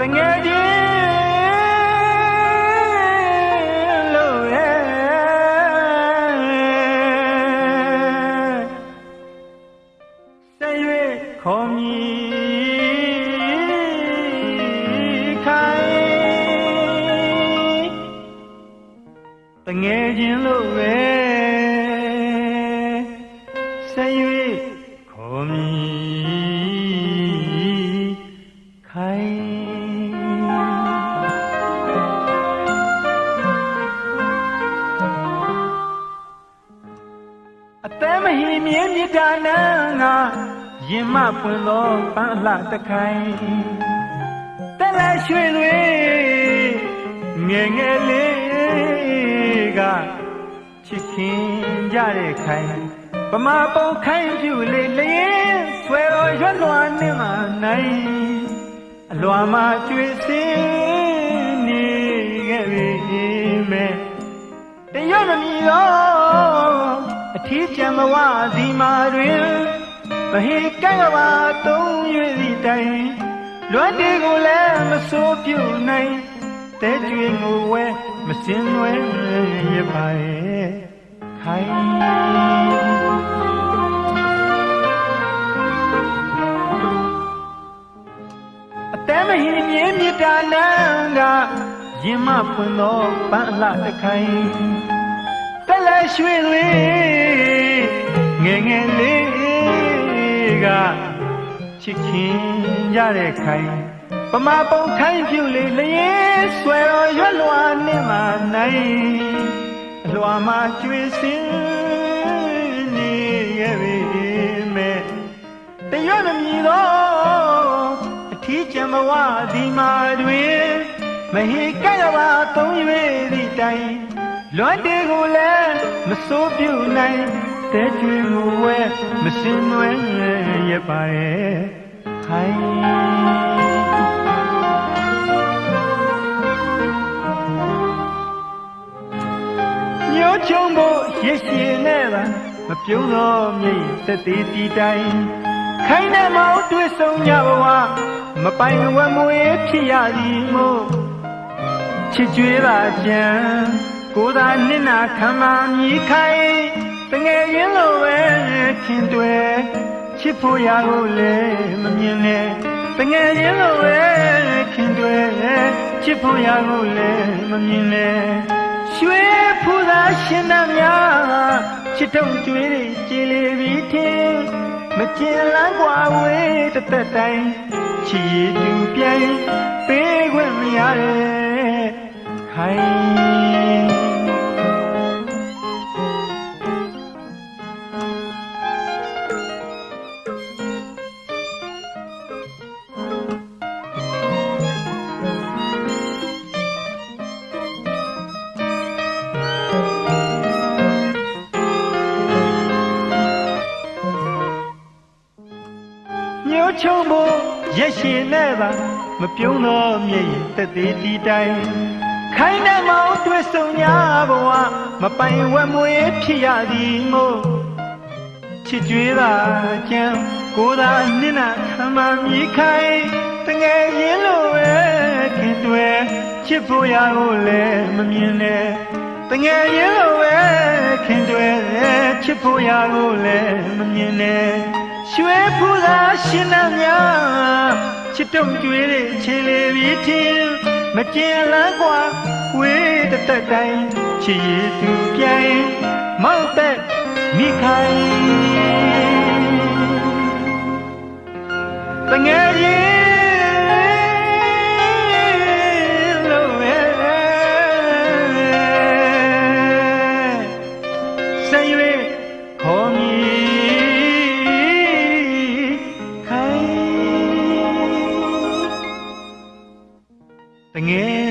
တငယ်ချင်းလို့ရဲ့ဆက်၍ခေါ်မည်ခိုင်တငယ်ချင်းလို့ပဲ အသက်မဟိမြင်းမြစ်တာနန်းကရင်မပွင့်သောပန်းလှတခိုင်တက်လက်ရွှေတွေငယ်ငယ်လေးကချစ်ခင်ကြတဲ့ခိုင်ပမာပုံခိုင်ပြူလေးလျင်ဆွဲတော်ရွက်လွာနှင်းမှနိုင်အလွာမှာကျွေစင်းနေခဲ့ပြီမဲ့တရွတ်မမီတော့အ ထီးကျန်မဝစီမာတွင်မဟေကဲ့ကပါသုံး၍စီတိုင်လွတ်တေကိုလည်းမစိုးပြုနိုင်တဲကျွေငိုဝဲမစင်နွယ်ရပါရဲ့ခိုင်အတဲမဟင်းမြင်းမြတာနန်းကရင်မဖွင့်သောပန်းအလှတခိုင်တက်လက် ရွှေတွေငယ်ငယ်လေးကချစ်ခင်ကြတဲ့ခိုင်ပမာပုံခိုင်းပြူလေးလျင်ဆွဲတော်ရွက်လွာနဲ့မှနိုင်အလွာမှာကျွေစင်းနေရဲ့ပေမဲ့တရွတ်မမြည်တော့အထီးကျန်မဝဒီမာတွင်မဟိကရပါသုံး၍သည့်တိုင်လွတ်တေကိုလည်း မစိုးပြုနိုင်တဲကျွေကိုဝဲမစင်နွယ်ရပါရဲ့ခိုင်ညိုးချုံဖို့ရရှိနဲ့ပါမပြုံးတော့မြိတ်သက်သေးတီတိုင်ခိုင်းတဲ့မောင်တွေ့ဆုံကြဘဝမပိုင်ဝမွေဖြစ်ရသည်မို့ချစ်ကြွေးပါကြံ ကိုယ်သာနစ်နာခံမှမြည်ခိုင်တငယ်ရင်လိုပဲခင်တွယ်ချစ်ဖို့ရကိုလည်းမမြင်နဲ့တငယ်ရင်လိုပဲခင်တွယ်ချစ်ဖို့ရကိုလည်းမမြင်နဲ့ရွှေဖူသာရှင်နှများချစ်တုံကျွေးတွေကြည်လေပြီးထင်မကျင်လန်းกว่าဝေးတစ်သက်တိုင်းချီတူပြိုင်ပေးခွင့်မရတဲ့ခိုင် ညိုးချုံဖို့ရက်ရှင်နဲ့ပါမပြုံးတော့မြေတက်သေးတီတိုင်ခိုင်းတဲ့မောင်တွေ့ဆုံ냐ဘဝမပိုင်ဝက်မွေဖြစ်ရသည်မို့ချစ်ကြွေးသာကြံကိုယ်သာနစ်နာခံမှမြည်ခိုင်တငယ်ရင်လိုပဲခင်တွယ်ချစ်ဖို့ရကိုလည်းမမြင်နဲ့တငယ်ရင်လိုပဲခင်တွယ် ချစ်ဖို့ရကိုလည်းမမြင်နဲ့ ရွှေဖူသာရှင်နှများချစ်တုံကျွေးတဲ့ခြေလေးပြီးထင်မကျင်လန်းกว่าဝေးတသက်တိုင်းချစ်ရည်သူပြိုင်မောက်တဲ့မိခိုင်တငယ်ချင်း thing is